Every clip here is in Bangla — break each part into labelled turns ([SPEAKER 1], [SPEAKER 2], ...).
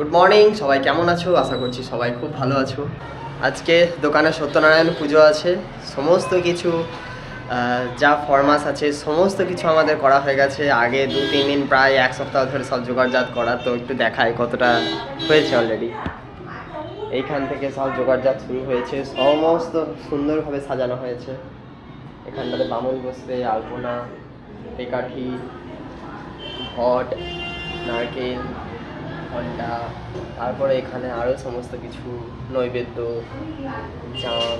[SPEAKER 1] গুড মর্নিং সবাই কেমন আছো? আশা করছি সবাই খুব ভালো আছো। আজকে দোকানে সত্যনারায়ণ পুজো আছে, সমস্ত কিছু যা ফরমাস আছে, সমস্ত কিছু আমাদের করা হয়ে গেছে। আগে দু, তিন দিন প্রায় এক সপ্তাহ ধরে সব জোগাড়জাত করা, তো একটু দেখায় কতটা হয়েছে অলরেডি এইখান থেকে সব জোগাড়জাত শুরু হয়েছে, সমস্ত সুন্দরভাবে সাজানো হয়েছে। এখানটাতে বামুন বসবে আলপনা পেকাঠি ঘট নারকেল ঘণ্টা, তারপরে এখানে আরও সমস্ত কিছু, নৈবেদ্য চাল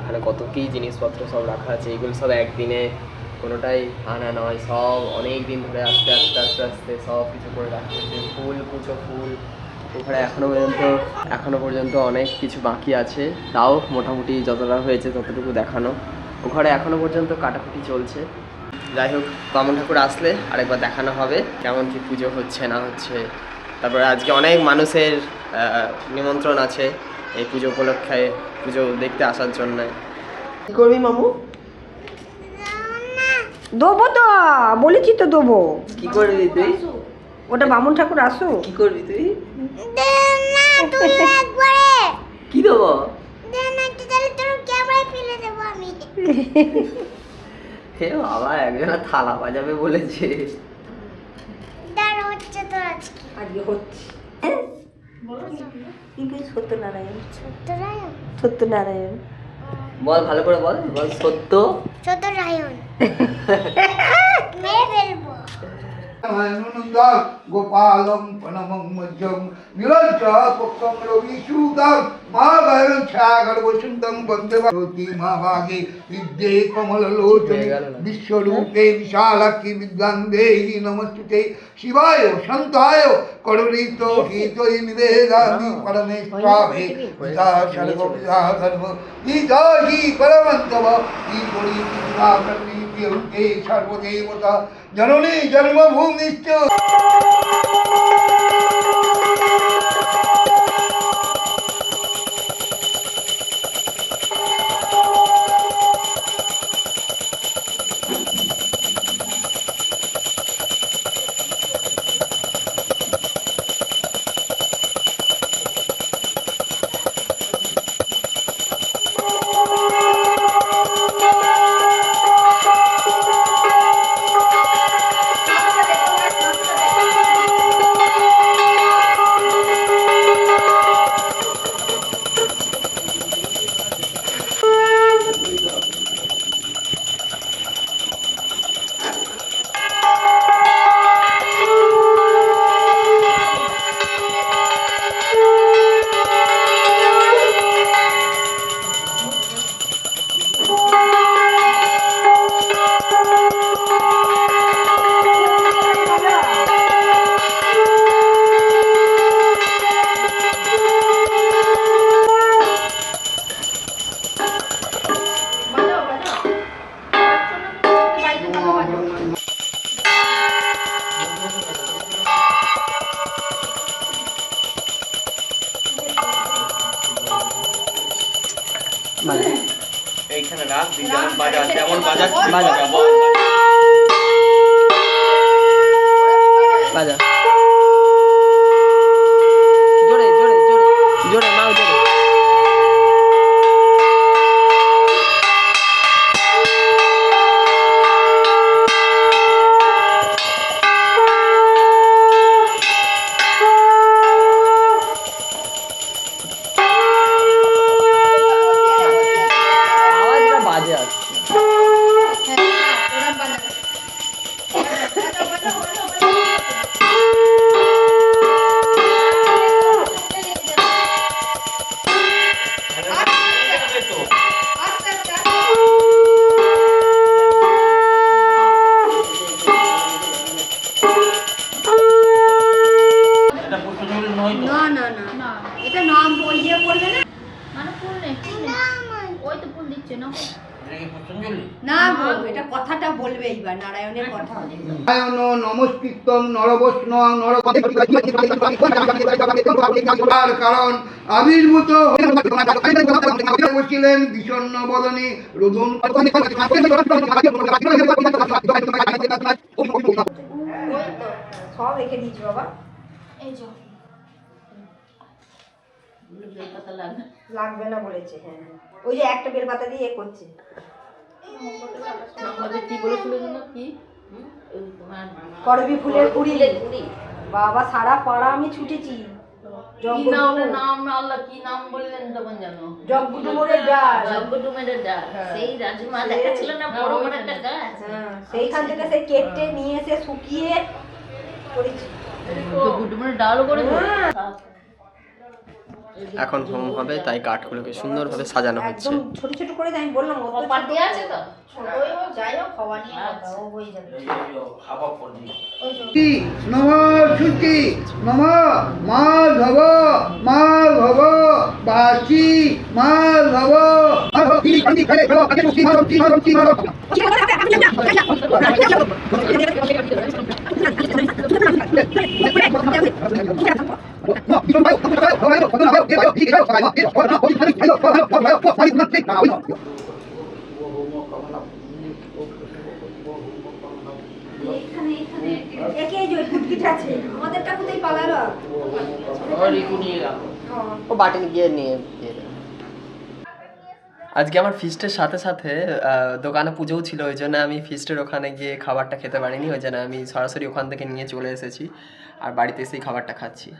[SPEAKER 1] এখানে কত কী জিনিসপত্র সব রাখা আছে, এগুলো সব একদিনে কোনোটাই আনা নয়, সব অনেক দিন ধরে আস্তে আস্তে আস্তে আস্তে সব কিছু করে রাখা হয়েছে ফুল কুচো ফুল, ওখানে এখনও পর্যন্ত এখনও পর্যন্ত অনেক কিছু বাকি আছে, তাও মোটামুটি যতটা হয়েছে ততটুকু দেখানো, ওখানে এখনও পর্যন্ত কাটাকুটি চলছে। যাই হোক, বামন ঠাকুর আসলে আরেকবার দেখানো হবে, কেমন কি পুজো হচ্ছে, না হচ্ছে তারপরে আজকে অনেক মানুষের নিমন্ত্রণ আছে এই পুজো উপলক্ষে পুজো দেখতে আসার জন্য। কি করবি মামু?
[SPEAKER 2] দেবো তো বলেছি তো দেবো?
[SPEAKER 1] কি করবি তুই?
[SPEAKER 2] ওটা বামুন ঠাকুর আসো।
[SPEAKER 1] কি করবি তুই? কি দেবো? হে বাবা একজনা থালা বাজাবে বলেছে।
[SPEAKER 2] আজকে হচ্ছে কই সত্যনারায়ণ। সত্যনারায়ণ?
[SPEAKER 1] বল ভালো করে বল। বল সত্য।
[SPEAKER 3] নন্দন গোপালম नमनुनन्दा गोपालं पनमं मज्जं नीलज्जापक्कं रविशूतं महाभैरं
[SPEAKER 1] छायागर्भशुन्दं वंदे भवति
[SPEAKER 3] महाभागे विद्ये कमललोचने विश्वरूपे विशालक्ति विद्वान् देहि नमस्तुते शिवाय शन्ताय करुणीतो हीतोयि निवेदानि परमेश्वाभे पिता सर्वपिता सर्व ईजा हि परमन्तव ईश्वरी पिता कर्णी সর্বদেবতা জননী জন্মভূমিশ্চ
[SPEAKER 1] তুই যেমন বাজার তেমন বাজা বাজা বাজা জোরে জোরে জোরে। জোরে
[SPEAKER 4] না না না না। এটা নাম বইয়ে পড়বে না?
[SPEAKER 5] মানে ফুল নেই ফুল ওই তো ফুল দিচ্ছে না
[SPEAKER 4] না এটা কথাটা বলবে এইবার নারায়ণের কথা।
[SPEAKER 3] নারায়ণ নমস্কৃতম নরবৈষ্ণ নর কারণ আবির্ভূত বসিলেন বিষণ্ণ বদনে রোদন
[SPEAKER 2] সব রেখে দিচ্ছি বাবা।
[SPEAKER 5] এই যে। বেলপাতা লাগবে
[SPEAKER 2] লাগবে না বলেছে হ্যাঁ। ওই যে একটা বেলপাতা দিয়ে এ করছে।
[SPEAKER 5] আমাদের কি বলেছিল যেন কি? হুম? ওই তোমার
[SPEAKER 2] করবি ফুলের কুড়ি বাবা সারা পাড়া আমি ছুটেছি।
[SPEAKER 5] নাম নাম আল্লাহ কি নাম বললেন তখন জানো
[SPEAKER 2] জগগুটুমোরের ডাল
[SPEAKER 5] জগডুমের ডাল। সেই রাজমা দেখাচ্ছিল না বড় বড় একটা গাছ?
[SPEAKER 2] সেইখান থেকে সেই কেটে নিয়ে এসে শুকিয়ে করেছি।
[SPEAKER 5] ডালও করে
[SPEAKER 2] হ্যাঁ।
[SPEAKER 1] এখন হোম হবে তাই কাঠগুলোকে সুন্দরভাবে সাজানো হচ্ছে।
[SPEAKER 2] ছোট ছোট করে আমি বললাম
[SPEAKER 5] কপার দিয়ে আছে তো?
[SPEAKER 2] ছোটই হোক, যাই হোক হওয়া নিয়ে। ও হয়ে যাবে।
[SPEAKER 3] নম নম
[SPEAKER 1] ও গিয়ে নিয়ে আজকে আমার ফিস্টের সাথে সাথে দোকানে পুজোও ছিল, ওই জন্য আমি ফিস্টের ওখানে গিয়ে খাবারটা খেতে পারিনি, ওই জন্য আমি সরাসরি ওখান থেকে নিয়ে চলে এসেছি, আর বাড়িতে এসেই খাবারটা খাচ্ছি।